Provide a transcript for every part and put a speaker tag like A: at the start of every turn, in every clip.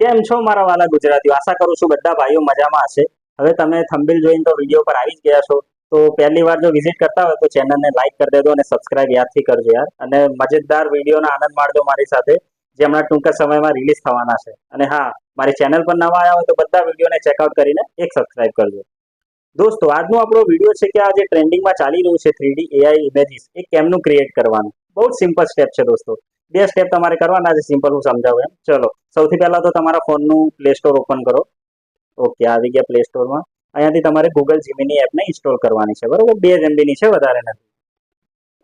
A: કેમ છો મારા વાલા ગુજરાતીઓ? આશા કરું છું બધા ભાઈઓ મજામાં હશે. હવે તમે થંબિલ જોઈને તો વીડિયો પર આવી જ ગયા છો. તો પહેલી વાર જો વિઝિટ કરતા હોય તો ચેનલને લાઈક કરી દેજો અને સબસ્ક્રાઇબ યાદથી કરજો યાર. અને મજેદાર વિડીયોનો આનંદ માણજો મારી સાથે, જે હમણાં ટૂંકા સમયમાં રિલીઝ થવાના છે. અને હા, મારી ચેનલ પર નવા આવ્યા હોય તો બધા વિડીયોને ચેકઆઉટ કરીને એક સબસ્ક્રાઇબ કરજો. દોસ્તો, આજનો આપણો વીડિયો છે કે આ જે ટ્રેન્ડિંગમાં ચાલી રહ્યું છે થ્રીડી એઆઈ ઇમેજીસ એ કેમનું ક્રિએટ કરવાનું? બહુ જ સિમ્પલ સ્ટેપ છે દોસ્તો. બે સ્ટેપ તમારે કરવાના છે સિમ્પલ હું સમજાવું એમ. ચલો, સૌથી પહેલા તો તમારા ફોનનું પ્લે સ્ટોર ઓપન કરો. ઓકે આવી ગયા પ્લે સ્ટોરમાં અહીંયાથી તમારે ગૂગલ જીમીની એપને ઇન્સ્ટોલ કરવાની છે, બરોબર? બે જ છે વધારે નથી.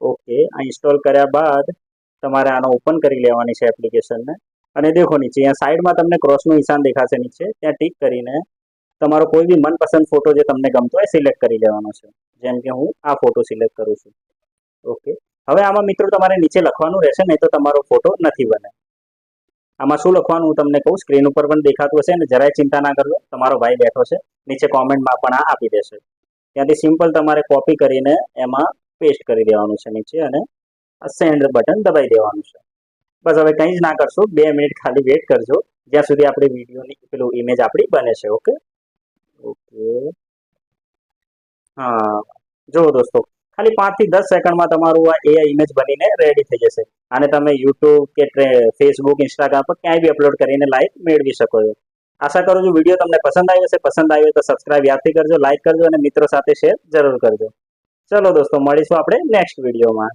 A: ઓકે આ ઇન્સ્ટોલ કર્યા બાદ તમારે આનો ઓપન કરી લેવાની છે એપ્લિકેશનને અને દેખો નીચે, અહીંયા સાઈડમાં તમને ક્રોસનું નિશાન દેખાશે નીચે. ત્યાં ટીક કરીને તમારો કોઈ બી મનપસંદ ફોટો જે તમને ગમતો હોય સિલેક્ટ કરી લેવાનો છે. જેમ કે હું આ ફોટો સિલેક્ટ કરું છું. ઓકે હવે આમાં મિત્રો તમારે નીચે લખવાનું રહેશે, નહીં તો તમારો ફોટો નથી બને. આમાં શું લખવાનું હું તમને કહું સ્ક્રીન ઉપર પણ દેખાતું હશે અને જરાય ચિંતા ના કરજો, તમારો ભાઈ બેઠો છે, નીચે કોમેન્ટમાં પણ આ આપી દેશે. ત્યાંથી સિમ્પલ તમારે કોપી કરીને એમાં પેસ્ટ કરી દેવાનું છે નીચે અને સેન્ડ બટન દબાઈ દેવાનું છે. બસ હવે કંઈ જ ના કરશો, બે મિનિટ ખાલી વેટ કરજો, જ્યાં સુધી આપણી વિડીયોની પેલું ઇમેજ આપણી બને છે ઓકે ઓકે હા, જુઓ દોસ્તો ખાલી પાંચથી દસ સેકન્ડમાં તમારું આ એઆઈ ઇમેજ બનીને રેડી થઈ જશે. અને તમે યુટ્યુબ કે ફેસબુક ઇન્સ્ટાગ્રામ પર ક્યાંય બી અપલોડ કરીને લાઈક મેળવી શકો છો. આશા કરું છું વીડિયો તમને પસંદ આવ્યો છે પસંદ આવ્યો તો સબસ્ક્રાઇબ યાદથી કરજો લાઈક કરજો અને મિત્રો સાથે શેર જરૂર કરજો. ચલો દોસ્તો, મળીશું આપણે નેક્સ્ટ વિડીયોમાં